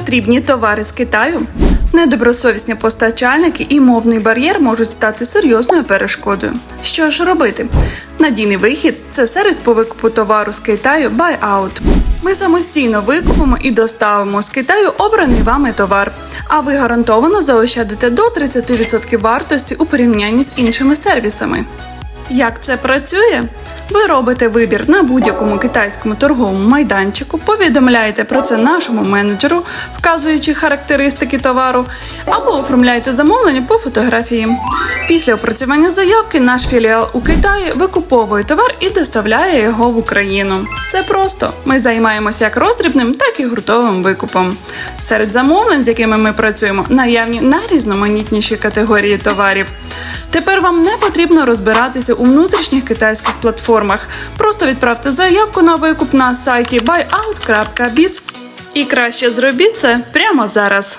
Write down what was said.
Потрібні товари з Китаю. Недобросовісні постачальники і мовний бар'єр можуть стати серйозною перешкодою. Що ж робити? Надійний вихід це сервіс по викупу товару з Китаю Buyout. Ми самостійно викупимо і доставимо з Китаю обраний вами товар, а ви гарантовано заощадите до 30% вартості у порівнянні з іншими сервісами. Як це працює? Ви робите вибір на будь-якому китайському торговому майданчику, повідомляєте про це нашому менеджеру, вказуючи характеристики товару, або оформляєте замовлення по фотографії. Після опрацювання заявки наш філіал у Китаї викуповує товар і доставляє його в Україну. Це просто. Ми займаємося як роздрібним, так і гуртовим викупом. Серед замовлень, з якими ми працюємо, наявні найрізноманітніші категорії товарів. Тепер вам не потрібно розбиратися у внутрішніх китайських платформах. Просто відправте заявку на викуп на сайті buyout.biz і краще зробіть це прямо зараз.